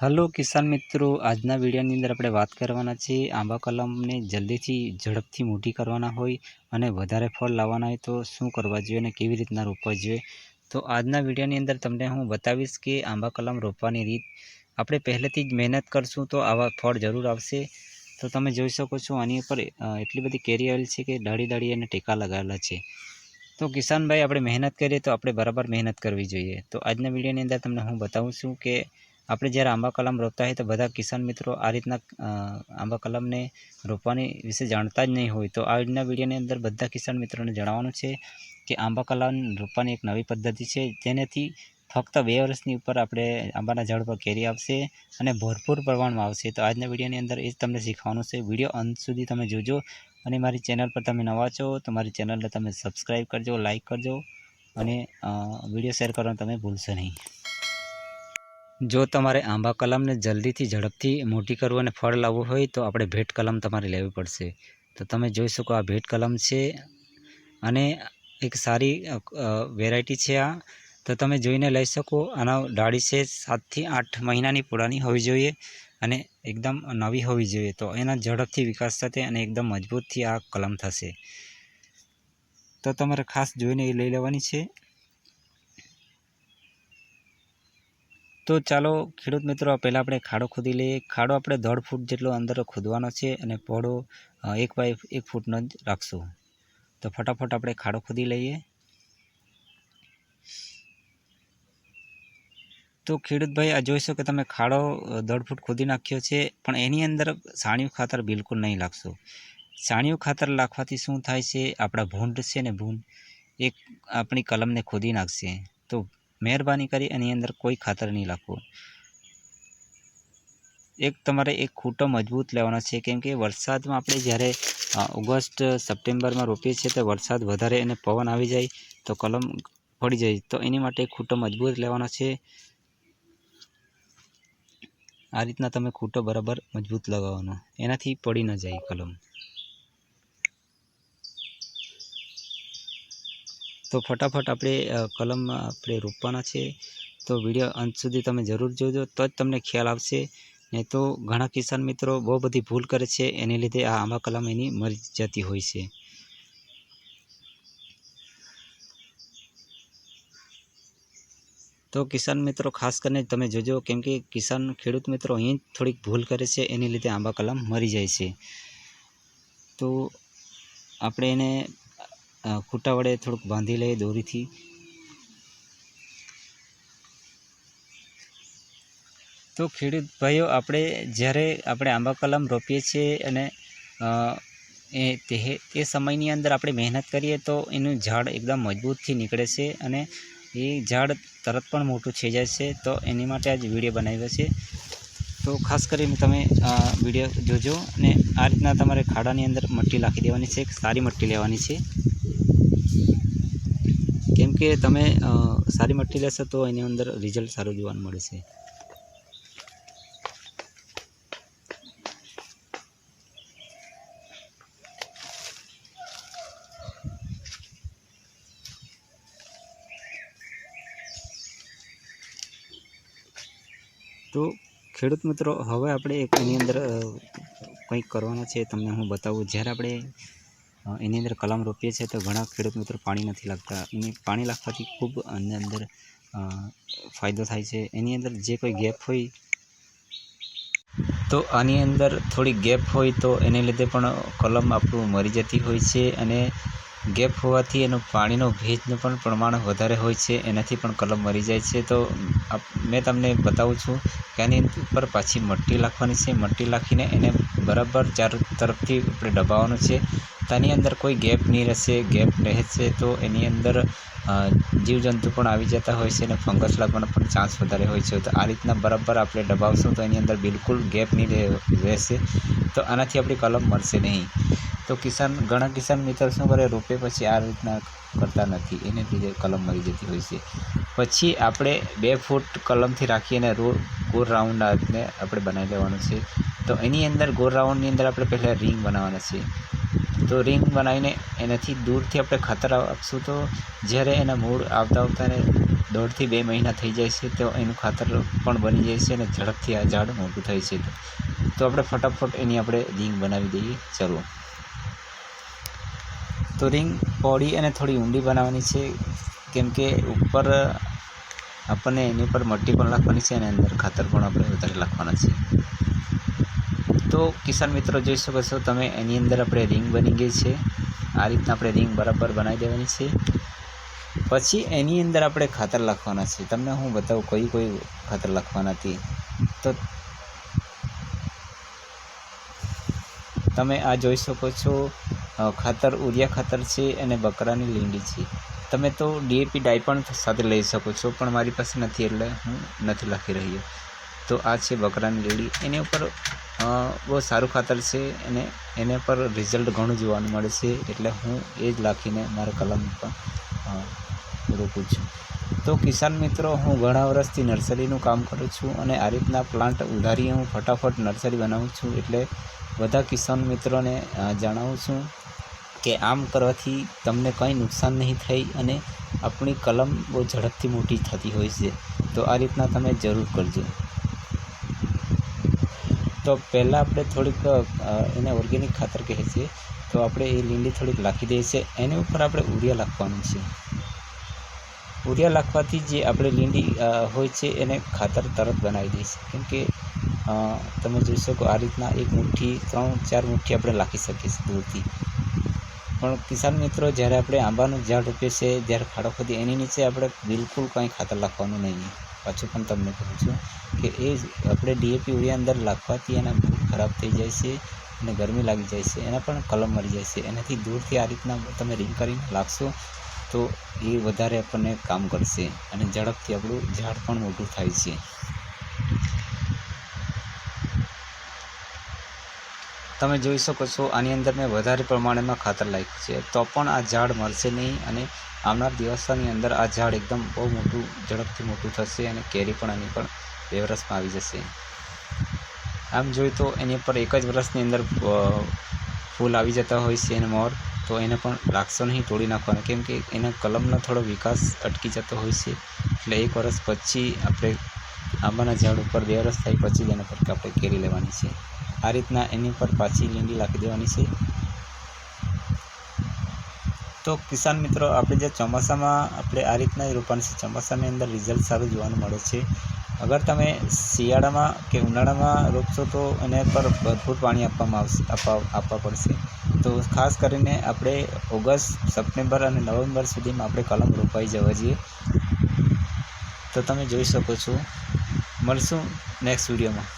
Hello કિસાન મિત્રો, આજના વિડીયોની અંદર આપણે વાત કરવાના છીએ આંબા કલમને જલ્દીથી ઝડપથી મોટી કરવાના હોય અને વધારે ફળ લાવવાના હોય તો શું કરવા જોઈએ અને કેવી રીતના રોપવા જોઈએ. તો આજના વિડીયોની અંદર તમને હું બતાવીશ કે આંબા કલમ રોપવાની રીત. આપણે પહેલેથી જ મહેનત કરશું તો આવા ફળ જરૂર આવશે. તો તમે જોઈ શકો છો આની ઉપર એટલી બધી કેરી આવેલી છે કે દાડી દાળી અને ટેકા લગાવેલા છે. તો કિસાનભાઈ, આપણે મહેનત કરીએ તો આપણે બરાબર મહેનત કરવી જોઈએ. તો આજના વિડીયોની અંદર તમને હું બતાવું છું કે આપણે જ્યારે આંબા કલમ રોપતા હોય તો બધા કિસાન મિત્રો આ રીતના આંબા કલમને રોપવાની વિશે જાણતા જ નહીં હોય. તો આ રીતના વિડીયોની અંદર બધા કિસાન મિત્રોને જણાવવાનું છે કે આંબા કલમ રોપવાની એક નવી પદ્ધતિ છે. જેનાથી ફક્ત બે વર્ષની ઉપર આપણે આંબાના ઝાડ પર કેરી આવશે અને ભરપૂર પ્રમાણમાં આવશે. તો આજના વિડીયોની અંદર એ જ તમને શીખવાનું છે. વીડિયો અંત સુધી તમે જોજો અને મારી ચેનલ પર તમે નવા છો તો મારી ચેનલને તમે સબસ્ક્રાઈબ કરજો, લાઇક કરજો અને વીડિયો શેર કરવાનું તમે ભૂલશો નહીં. જો તમારે આંબા કલમને જલ્દીથી ઝડપથી મોટી કરવું અને ફળ લાવવું હોય તો આપણે ભેટ કલમ તમારે લેવી પડશે. તો તમે જોઈ શકો આ ભેટ કલમ છે અને એક સારી વેરાયટી છે આ. તો તમે જોઈને લઈ શકો, આના ડાળી છે સાતથી આઠ મહિનાની પુરાની હોવી જોઈએ અને એકદમ નવી હોવી જોઈએ. તો એના ઝડપથી વિકાસ થશે અને એકદમ મજબૂતથી આ કલમ થશે. તો તમારે ખાસ જોઈને એ લઈ લેવાની છે. તો ચાલો ખેડૂત મિત્રો, પહેલાં આપણે ખાડો ખોદી લઈએ. ખાડો આપણે દોઢ ફૂટ જેટલો અંદર ખોદવાનો છે અને પહોળો એક બાય એક ફૂટનો જ રાખશું. તો ફટાફટ આપણે ખાડો ખોદી લઈએ. તો ખેડૂતભાઈ આ જોઈ શકો તમે ખાડો દોઢ ફૂટ ખોદી નાખ્યો છે, પણ એની અંદર સાણિયું ખાતર બિલકુલ નહીં લાગશો. સાણિયું ખાતર નાખવાથી શું થાય છે? આપણા ભૂંડ છે ને ભૂંડ, એક આપણી કલમને ખોદી નાખશે. તો મહેરબાની કરી એની અંદર કોઈ ખાતર નહીં નાખવું. એક તમારે એક ખૂંટો મજબૂત લેવાનો છે, કેમ કે વરસાદમાં આપણે જ્યારે ઓગસ્ટ, સપ્ટેમ્બરમાં રોપીએ છીએ તો વરસાદ વધારે અને પવન આવી જાય તો કલમ પડી જાય, તો એની માટે એક ખૂંટો મજબૂત લેવાનો છે. આ રીતના તમે ખૂંટો બરાબર મજબૂત લગાવવાનો, એનાથી પડી ન જાય કલમ. તો ફટાફટ આપણે કલમ આપણે રોપવાના છે. તો વીડિયો અંત સુધી તમે જરૂર જોજો, તો જ તમને ખ્યાલ આવશે. નહીં તો ઘણા કિસાન મિત્રો બહુ બધી ભૂલ કરે છે, એને લીધે આ આંબા કલમ એની મરી જતી હોય છે. તો કિસાન મિત્રો, ખાસ કરીને તમે જોજો, કેમ કે કિસાન ખેડૂત મિત્રો અહીં થોડીક ભૂલ કરે છે, એની લીધે આંબા કલમ મરી જાય છે. તો આપણે એને ખૂંટા વડે થોડુંક બાંધી લઈએ દોરીથી. તો ખેડૂત ભાઈઓ, આપણે જ્યારે આપણે આંબા કલમ રોપીએ છીએ અને એ તે તે સમયની અંદર આપણે મહેનત કરીએ તો એનું ઝાડ એકદમ મજબૂતથી નીકળે છે અને એ ઝાડ તરત પણ મોટું થઈ જાય છે. તો એની માટે આજ વીડિયો બનાવ્યો છે. તો ખાસ કરીને તમે વીડિયો જોજો અને આ રીતના તમારે ખાડાની અંદર મટ્ટી નાખી દેવાની છે સારી મટ્ટી લેવાની છે. કે તમે સારી મટ્ટી લેશો તો એની અંદર રિઝલ્ટ સારું જોવાનું મળશે તો ખેડૂત મિત્રો, હવે આપણે એની અંદર કંઈક કરવાના છે, તમને હું બતાવું. જ્યારે આપણે એની અંદર કલમ રોપીએ છીએ તો ઘણા ખેડૂત મિત્રો પાણી નથી લાગતા. એની પાણી લાગવાથી ખૂબ એની અંદર ફાયદો થાય છે. એની અંદર જે કોઈ ગેપ હોય તો આની અંદર થોડી ગેપ હોય તો એને લીધે પણ કલમ આપણું મરી જતી હોય છે અને ગેપ હોવાથી એનું પાણીનો ભેજનું પણ પ્રમાણ વધારે હોય છે, એનાથી પણ કલમ મરી જાય છે. તો મેં તમને બતાવું છું કે આની ઉપર પાછી મટ્ટી નાખવાની છે. મટ્ટી નાખીને એને બરાબર ચારો તરફથી આપણે દબાવવાનું છે. તેની અંદર કોઈ ગેપ નહીં રહેશે, ગેપ રહેશે તો એની અંદર જીવજંતુ પણ આવી જતા હોય છે અને ફંગસ લાગવાનો પણ ચાન્સ વધારે હોય છે. તો આ રીતના બરાબર આપણે દબાવશું તો એની અંદર બિલકુલ ગેપ નહીં રહે- રહેશે. તો આનાથી આપણી કલમ મળશે નહીં. તો કિસાન, ઘણા કિસાન મિત્ર શું કરે, રોપે પછી આ રીતના કરતા નથી. એને લીધે કલમ મરી જતી હોય છે. પછી આપણે બે ફૂટ કલમથી રાખીને રો ગોળ રાઉન્ડ આપણે બનાવી લેવાનું છે. તો એની અંદર, ગોળ રાઉન્ડની અંદર આપણે પહેલાં રિંગ બનાવવાના છે. તો રિંગ બનાવીને એનાથી દૂરથી આપણે ખાતર આપશું તો જ્યારે એના મૂળ આવતા આવતા ને દોઢથી બે મહિના થઈ જાય છે, તો એનું ખાતર પણ બની જાય છે અને ઝડપથી આ ઝાડ મોટું થાય છે. તો આપણે ફટાફટ એની આપણે રિંગ બનાવી દઈએ, ચલો. તો રિંગ પહોળી અને થોડી ઊંડી બનાવવાની છે, કેમ કે ઉપર આપણને એની ઉપર મટ્ટી પણ નાખવાની છે અને અંદર ખાતર પણ આપણે વધારે નાખવાના છે. તો કિસાન મિત્રો જોઈ શકો છો, તમે એની અંદર આપણે રિંગ બની ગઈ છે. આ રીતના આપણે રિંગ બરાબર બનાવી દેવાની છે. પછી એની અંદર આપણે ખાતર લખવાના છે. તમને હું બતાવું, કઈ કઈ ખાતર લખવાના હતી તો તમે આ જોઈ શકો છો ખાતર, ઉરિયા ખાતર છે અને બકરાની લીંડી છે. તમે તો ડીએપી ડાય પણ સાથે લઈ શકો છો, પણ મારી પાસે નથી એટલે હું નથી લખી રહ્યો. તો આ છે બકરાની લીંડી એની ઉપર બહુ સારું ખાતર છે અને એને પર રિઝલ્ટ ઘણું જોવાનું મળે છે. એટલે હું એ જ લાખીને મારા કલમ પર રોકું છું. તો કિસાન મિત્રો, હું ઘણા વર્ષથી નર્સરીનું કામ કરું છું અને આ રીતના પ્લાન્ટ ઉધારી હું ફટાફટ નર્સરી બનાવું છું. એટલે બધા કિસાન મિત્રોને જણાવું છું કે આમ કરવાથી તમને કંઈ નુકસાન નહીં થાય અને આપણી કલમ બહુ ઝડપથી મોટી થતી હોય છે. તો આ રીતના તમે જરૂર કરજો. તો પહેલાં આપણે થોડીક એને ઓર્ગેનિક ખાતર કહે છે તો આપણે એ લીંડી થોડીક લાખી દઈએ છીએ. એની ઉપર આપણે ઉરિયા નાખવાનું છે. ઉરિયા નાખવાથી જે આપણે લીંડી હોય છે એને ખાતર તરત બનાવી દઈશું છે કેમ કે તમે જોઈ શકો આ રીતના એક મુઠ્ઠી, ત્રણ, ચાર મુઠ્ઠી આપણે નાખી શકીએ છીએ દૂરથી. પણ કિસાન મિત્રો, જ્યારે આપણે આંબાનું ઝાડ રોપીએ છીએ, જ્યારે ખાડો ખોદી એની નીચે આપણે બિલકુલ કંઈ ખાતર નાખવાનું નહીં. પાછું પણ તમને કહું છું કે એ આપણે ડીએપી યુરિયા અંદર નાખવાથી એના મૂળ ખરાબ થઈ જાય છે અને ગરમી લાગી જાય છે, એના પણ કલમ મરી જાય છે. એનાથી દૂરથી આ રીતના તમે રિંગ કરીને લાગશો તો એ વધારે આપણને કામ કરશે અને ઝડપથી આપણું ઝાડ પણ મોટું થાય છે. તમે જોઈ શકો છો, આની અંદર મેં વધારે પ્રમાણમાં ખાતર નાખ્યું છે. તો પણ આ ઝાડ મળશે નહીં અને આવનાર દિવસોની અંદર આ ઝાડ એકદમ બહુ મોટું, ઝડપથી મોટું થશે અને કેરી પણ એની પણ બે વર્ષમાં આવી જશે. આમ જોઈએ તો એની પર એક જ વર્ષની અંદર ફૂલ આવી જતા હોય છે અને મોર, તો એને પણ લાગશો નહીં તોડી નાખવાનો, કેમ કે એના કલમનો થોડો વિકાસ અટકી જતો હોય છે. એટલે એક વર્ષ પછી આપણે આંબાના ઝાડ ઉપર બે વરસ થાય પછી જ એના પર આપણે કેરી લેવાની છે. આ રીતના એની પર પાછી લીંડી લાખી દેવાની છે. તો કિસાન મિત્રો, આપણે જે ચોમાસામાં આપણે આ રીતના જ છે, ચોમાસાની અંદર રિઝલ્ટ સારું જોવાનું મળે છે. અગર તમે શિયાળામાં કે ઉનાળામાં રોપશો તો એને પર ભરપૂર પાણી આપવામાં આવશે આપવા પડશે. તો ખાસ કરીને આપણે ઓગસ્ટ, સપ્ટેમ્બર અને નવેમ્બર સુધીમાં આપણે કલમ રોપાઈ જવા જોઈએ. તો તમે જોઈ શકો છો. મળશું નેક્સ્ટ વિડીયોમાં